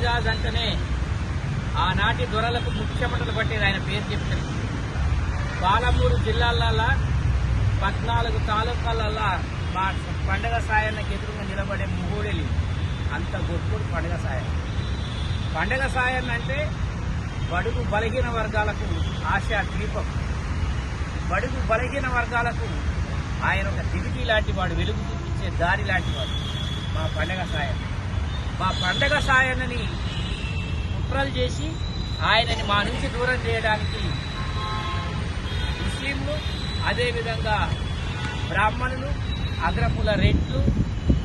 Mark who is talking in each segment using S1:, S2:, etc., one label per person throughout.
S1: ముదిరాజ్ అంటేనే ఆనాటి దొరలకు ముఖ్యమంత్రులు పట్టేది ఆయన పేరు చెప్తారు పాలమూరు జిల్లాలల్లా పద్నాలుగు తాలూకాలల్లా మా పండగ సాయానికి ఎదురుగా నిలబడే ముహూడెలి అంత గొప్పడు పండగ సాయం. పండగ సాయం అంటే బడుగు బలహీన వర్గాలకు ఆశా దీపం. బడుగు బలహీన వర్గాలకు ఆయన ఒక దివిటి లాంటి వాడు వెలుగు చూపించే దారి లాంటి వాడు మా పండగ సాయం. మా పండగ సాయనని కుట్రలు చేసి ఆయనని మా నుంచి దూరం చేయడానికి ముస్లింలు అదేవిధంగా బ్రాహ్మణులు అగ్రకుల రెట్లు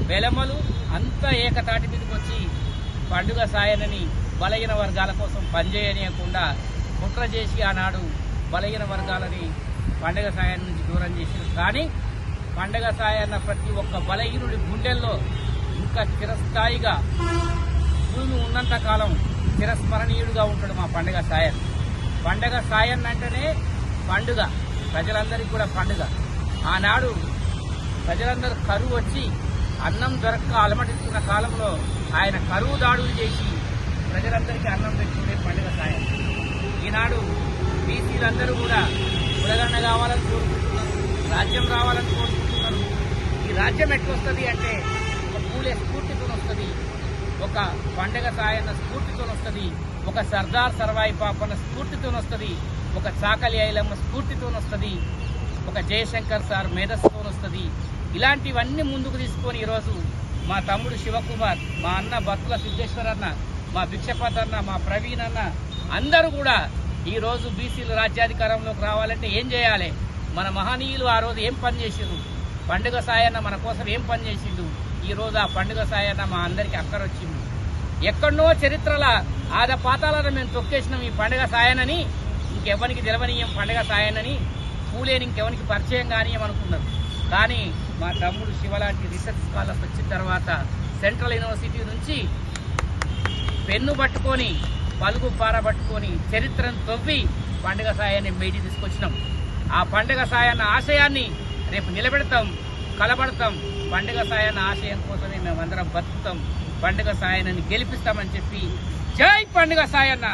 S1: వెలమలు అంతా ఏకతాటి మీదకి వచ్చి పండుగ సాయనని బలహీన వర్గాల కోసం పనిచేయనీయకుండా కుట్ర చేసి ఆనాడు బలహీన వర్గాలని పండగ సాయం నుంచి దూరం చేశారు. కానీ పండగ సాయన్న ప్రతి ఒక్క బలహీనుడి గుండెల్లో ఇంకా చిరస్థాయిగా భూమి ఉన్నంత కాలం చిరస్మరణీయుడుగా ఉంటాడు మా పండుగ సాయన్. పండగ సాయన్ అంటేనే పండుగ. ప్రజలందరికీ కూడా పండుగ. ఆనాడు ప్రజలందరూ కరువు వచ్చి అన్నం దొరక్క అలమటిస్తున్న కాలంలో ఆయన కరువు దాడులు చేసి ప్రజలందరికీ అన్నం పెట్టుకునే పండుగ సాయం ఈనాడు బీసీలందరూ కూడా కులగన్న కావాలని కోరుకుంటున్నారు రాజ్యం రావాలని కోరుకుంటున్నారు. ఈ రాజ్యం ఎట్లొస్తుంది అంటే ఒక పండగ సాయన్న స్ఫూర్తితో వస్తుంది ఒక సర్దార్ సర్వాయి పాపన్న స్ఫూర్తితో వస్తుంది ఒక చాకలి ఐలమ్మ స్ఫూర్తితో వస్తుంది ఒక జయశంకర్ సార్ మేధస్సుతో వస్తుంది ఇలాంటివన్నీ ముందుకు తీసుకొని ఈరోజు మా తమ్ముడు శివకుమార్ మా అన్న భక్తుల సిద్ధేశ్వర్ అన్న మా భిక్షపత్ అన్న మా ప్రవీణ్ అన్న అందరూ కూడా ఈరోజు బీసీలు రాజ్యాధికారంలోకి రావాలంటే ఏం చేయాలి? మన మహనీయులు ఆ రోజు ఏం పని చేసిండ్రు పండుగ సాయన్న మన కోసం ఏం పని చేసిండు? ఈరోజు ఆ పండుగ సాయన్న మా అందరికీ అక్కరొచ్చింది ఎక్కడో చరిత్రల ఆద పాతాలను మేము తొక్కేసినాం ఈ పండుగ సాయనని ఇంకెవరికి తెలవనీయం పండుగ సాయనని పూలేని ఇంకెవరికి పరిచయం కానీయమనుకున్నారు కానీ మా తమ్ముడు శివలాంటి రీసెర్చ్ స్కాలర్స్ వచ్చిన తర్వాత సెంట్రల్ యూనివర్సిటీ నుంచి పెన్ను పట్టుకొని పలుగు పార పట్టుకొని చరిత్రను తవ్వి పండుగ సాయాన్ని బయటికి తీసుకొచ్చినాం. ఆ పండుగ సాయాన్న ఆశయాన్ని రేపు నిలబెడతాం కలబడతాం. పండుగ సాయాన్న ఆశయం కోసమే మేమందరం బతుకుతాం. పండుగ సాయాన్ని గెలిపిస్తామని చెప్పి జై పండుగ సాయన్న.